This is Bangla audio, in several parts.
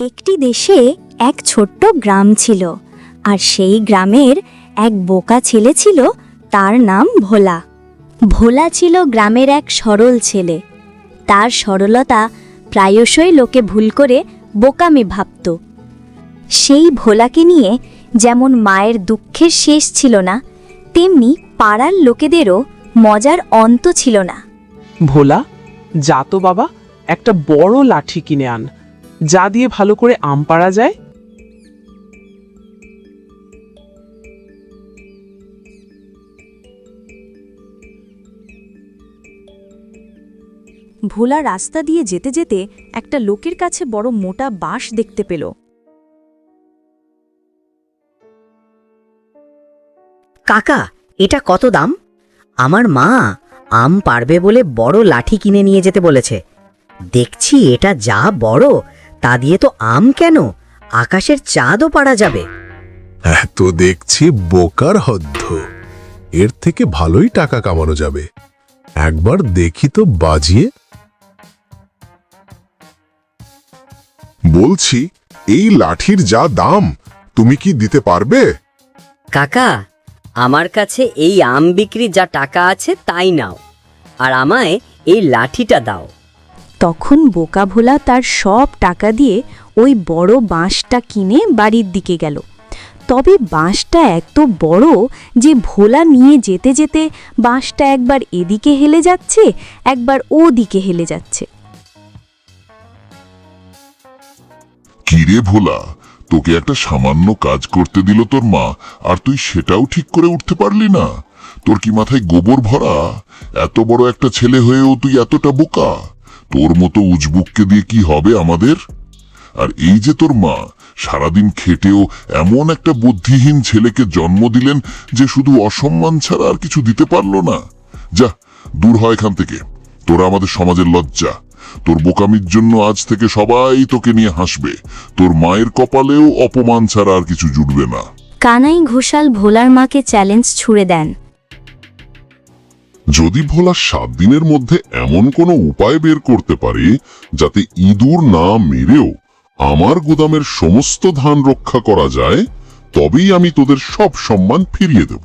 একটি দেশে এক ছোট্ট গ্রাম ছিল, আর সেই গ্রামের এক বোকা ছেলে ছিল, তার নাম ভোলা। ভোলা ছিল গ্রামের এক সরল ছেলে। তার সরলতা প্রায়শই লোকে ভুল করে বোকামি ভাবত। সেই ভোলাকে নিয়ে যেমন মায়ের দুঃখের শেষ ছিল না, তেমনি পাড়ার লোকেদেরও মজার অন্ত ছিল না। ভোলা, যা তো বাবা, একটা বড় লাঠি কিনে আন। যা দিয়ে ভালো করে আম পাড়া যায়। ভোলা রাস্তা দিয়ে যেতে যেতে একটা লোকের কাছে বড় মোটা বাঁশ দেখতে পেল। কাকা এটা কত দাম? আমার মা আম পারবে বলে বড় লাঠি কিনে নিয়ে যেতে বলেছে। দেখছি এটা যা বড় তা দিয়ে তো আম কেন? আকাশের চাঁদও পারা যাবে। এত দেখছি বোকার হদ্দ। এর থেকে ভালোই টাকা কামানো যাবে। একবার দেখি তো বাজিয়ে। বলছি এই লাঠির যা দাম তুমি কি দিতে পারবে? কাকা আমার কাছে এই আম বিক্রি যা টাকা আছে তাই নাও। আর আমায় এই লাঠিটা দাও। তখন বোকা ভোলা তার সব টাকা দিয়ে ওই বড় বাঁশটা কিনে বাড়ির দিকে গেল। তবে বাঁশটা এত বড় যে ভোলা নিয়ে যেতে যেতে বাঁশটা একবার এদিকে হেলে যাচ্ছে, একবার ও দিকে হেলে যাচ্ছে। কিরে ভোলা, তোকে একটা সামান্য কাজ করতে দিল তোর মা, আর তুই সেটাও ঠিক করে উঠতে পারলি না। তোর কি মাথায় গোবর ভরা? এত বড় একটা ছেলে হয়েও তুই এতটা বোকা? তোর মতো উজবুককে দিয়ে কি হবে আমাদের? আর এই যে তোর মা, সারাদিন খেটেও এমন একটা বুদ্ধিহীন ছেলেকে জন্ম দিলেন যে শুধু অসম্মান ছাড়া আর কিছু দিতে পারল না। যা, দূর হয় এখান থেকে। তোরা আমাদের সমাজের লজ্জা। তোর বোকামির জন্য আজ থেকে সবাই তোকে নিয়ে হাসবে। তোর মায়ের কপালেও অপমান ছাড়া আর কিছু জুটবে না। কানাই ঘোষাল ভোলার মাকে চ্যালেঞ্জ ছুড়ে দেন। যদি ভোলা সাত দিনের মধ্যে এমন কোনো উপায় বের করতে পারে যাতে ইঁদুর না মেরেও আমার গোদামের সমস্ত ধান রক্ষা করা যায় তবেই আমি তোদের সব সম্মান ফিরিয়ে দেব।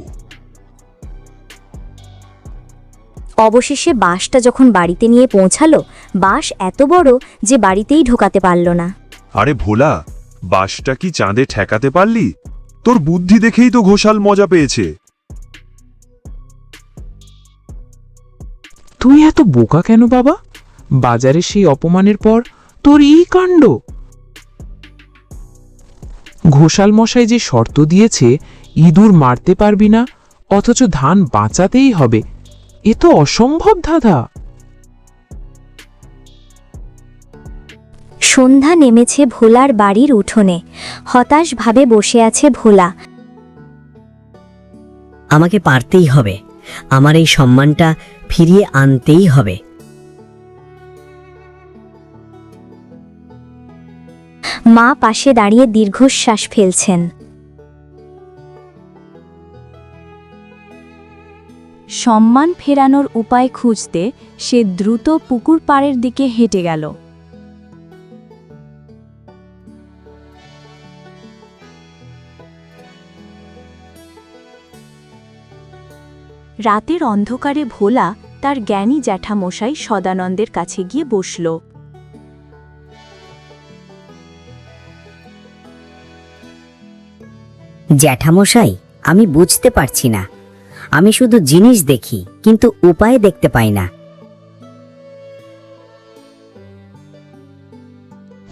অবশেষে বাঁশটা যখন বাড়িতে নিয়ে পৌঁছালো বাঁশ এত বড় যে বাড়িতেই ঢোকাতে পারল না। আরে ভোলা বাসটা কি চাঁদে ঠেকাতে পারলি? তোর বুদ্ধি দেখেই তো ঘোষাল মজা পেয়েছে। তুই এত বোকা কেন বাবা? বাজারে সেই অপমানের পর তোর এই কাণ্ড। ঘোষাল মশাই যে শর্ত দিয়েছে ইঁদুর মারতে পারবি না অথচ ধান বাঁচাতেই হবে এ তো অসম্ভব দাদা। সন্ধ্যা নেমেছে ভোলার বাড়ির উঠোনে। হতাশভাবে বসে আছে ভোলা। আমাকে পারতেই হবে। আমার এই সম্মানটা ফিরিয়ে আনতেই হবে। মা পাশে দাঁড়িয়ে দীর্ঘশ্বাস ফেলছেন। সম্মান ফেরানোর উপায় খুঁজতে সে দ্রুত পুকুর পাড়ের দিকে হেঁটে গেল। রাতের অন্ধকারে ভোলা তার জ্ঞানী জ্যাঠামশাই সদানন্দের কাছে গিয়ে বসল। জ্যাঠামশাই আমি বুঝতে পারছি না। আমি শুধু জিনিস দেখি কিন্তু উপায় দেখতে পাই না।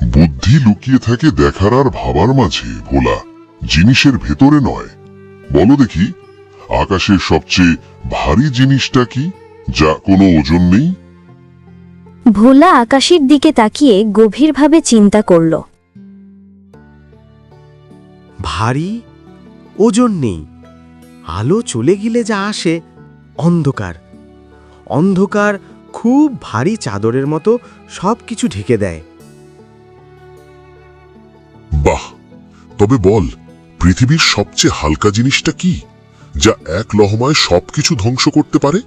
বুদ্ধি লুকিয়ে থাকে দেখার আর ভাবার মাঝে ভোলা। জিনিসের ভেতরে নয়। বলো দেখি। আকাশের সবচেয়ে ভারী জিনিসটা কি যা কোনো ওজন নেই? ভোলা আকাশের দিকে তাকিয়ে গভীরভাবে চিন্তা করল। ভারী? ওজন নেই। আলো চলে গেলে যা আসে অন্ধকার। অন্ধকার খুব ভারী চাদরের মতো সব কিছু ঢেকে দেয়। বাহ! তবে বল পৃথিবীর সবচেয়ে হালকা জিনিসটা কি? যা এক লহমায় সবকিছু ধ্বংস করতে পারে?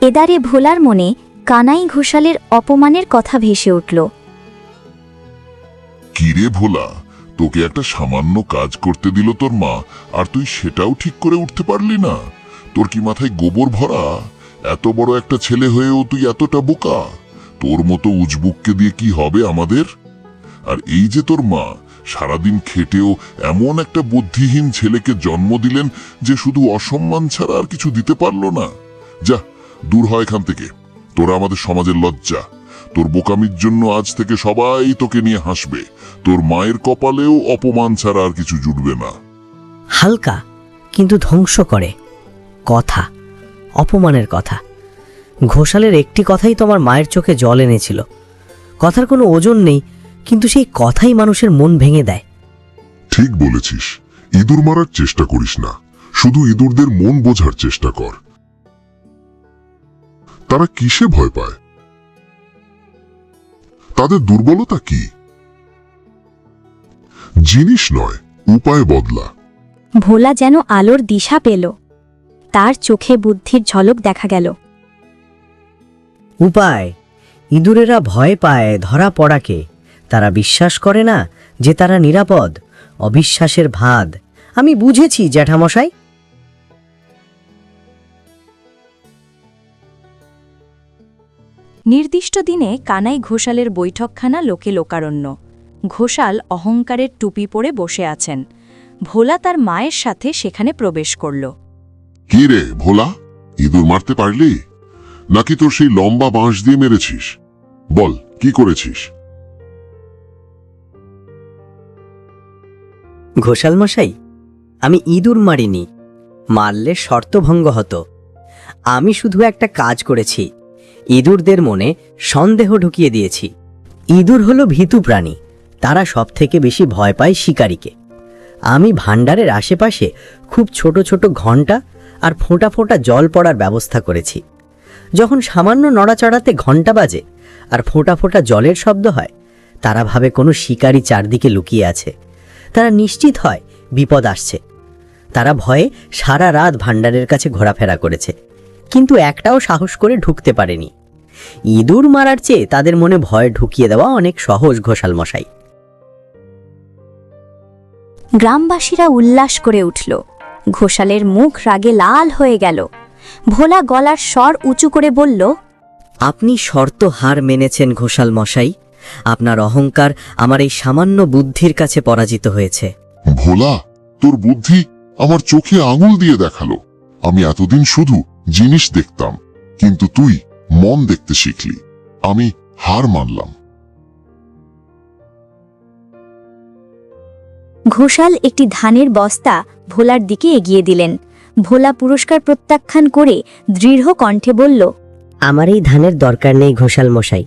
এদারে ভোলার মনে কানাই ঘোষালের অপমানের কথা ভেসে উঠল। কিরে ভোলা তোকে একটা সামান্য কাজ করতে দিল তোর মা আর তুই সেটাও ঠিক করে উঠতে পারলি না। তোর কি মাথায় গোবর ভরা? এত বড় একটা ছেলে হয়েও তুই এতটা বোকা। তোর মতো উজবুককে দিয়ে কি হবে আমাদের? আর এই যে তোর মা সারাদিন খেটেও এমন একটা বুদ্ধিহীন ছেলেকে জন্ম দিলেন যে শুধু অসম্মান ছাড়া আর কিছু দিতে পারল না। যা, দূর হয় এখান থেকে। তোরা আমাদের সমাজের লজ্জা। তোর বোকামির জন্য আজ থেকে সবাই তোকে নিয়ে হাসবে। তোর মায়ের কপালেও অপমান ছাড়া আর কিছু জুটবে না। হালকা, কিন্তু ধ্বংস করে। কথা, অপমানের কথা। ঘোষালের একটি কথাই তোমার মায়ের চোখে জল এনেছিল। কথার কোনো ওজন নেই। কিন্তু সেই কথাই মানুষের মন ভেঙে দেয়। ঠিক বলেছিস। ইঁদুর মারার চেষ্টা করিস না। শুধু ইঁদুরদের মন বোঝার চেষ্টা কর। তারা কিসে ভয় পায়? তাদের দুর্বলতা কি? জিনিস নয় উপায় বদলা। ভোলা যেন আলোর দিশা পেল। তার চোখে বুদ্ধির ঝলক দেখা গেল। উপায় ইঁদুরেরা ভয় পায় ধরা পড়াকে। তারা বিশ্বাস করে না যে তারা নিরাপদ। অবিশ্বাসের ভাদ আমি বুঝেছি জ্যাঠামশাই। নির্দিষ্ট দিনে কানাই ঘোষালের বৈঠকখানা লোকে লোকারণ্য। ঘোষাল অহংকারের টুপি পরে বসে আছেন। ভোলা তার মায়ের সাথে সেখানে প্রবেশ করল। কি রে ভোলা? ইঁদুর মারতে পারলি? নাকি তোর সেই লম্বা বাঁশ দিয়ে মেরেছিস? বল কি করেছিস? ঘোষাল মশাই আমি ইঁদুর মারিনি, মারলে শর্তভঙ্গ হতো। আমি শুধু একটা কাজ করেছি, ইঁদুরদের মনে সন্দেহ ঢুকিয়ে দিয়েছি। ইঁদুর হলো ভীতু প্রাণী, তারা সব থেকে বেশি ভয় পায় শিকারীকে। আমি ভাণ্ডারের আশেপাশে খুব ছোট ছোট ঘণ্টা আর ফোঁটা ফোঁটা জল পড়ার ব্যবস্থা করেছি। যখন সামান্য নড়াচড়াতে ঘণ্টা বাজে আর ফোঁটা ফোঁটা জলের শব্দ হয়, তারা ভাবে কোনো শিকারী চারদিকে লুকিয়ে আছে। তারা নিশ্চিত হয় বিপদ আসছে। তারা ভয়ে সারা রাত ভাণ্ডারের কাছে ঘোরাফেরা করেছে কিন্তু একটাও সাহস করে ঢুকতে পারেনি। ইঁদুর মারার চেয়ে তাদের মনে ভয় ঢুকিয়ে দেওয়া অনেক সহজ ঘোষাল মশাই গ্রামবাসীরা উল্লাস করে উঠল। ঘোষালের মুখ রাগে লাল হয়ে গেল। ভোলা গলার স্বর উঁচু করে বলল আপনি শর্ত হার মেনেছেন ঘোষাল মশাই আপনার অহংকার আমার এই সামান্য বুদ্ধির কাছে পরাজিত হয়েছে। ভোলা তোর বুদ্ধি আমার চোখে আঙুল দিয়ে দেখাল। আমি এতদিন শুধু জিনিস দেখতাম কিন্তু তুই মন দেখতে শিখলি। আমি হার মানলাম। ঘোষাল একটি ধানের বস্তা ভোলার দিকে এগিয়ে দিলেন। ভোলা পুরস্কার প্রত্যাখ্যান করে দৃঢ় কণ্ঠে বলল আমার এই ধানের দরকার নেই ঘোষাল মশাই।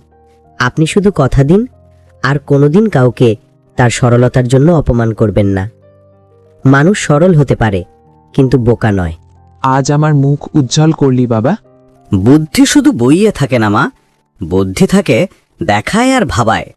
আপনি শুধু কথা দিন আর কোনোদিন কাউকে তার সরলতার জন্য অপমান করবেন না। মানুষ সরল হতে পারে কিন্তু বোকা নয়। আজ আমার মুখ উজ্জ্বল করলি বাবা। বুদ্ধি শুধু বইয়ে থাকে না মা। বুদ্ধি থাকে দেখায় আর ভাবায়।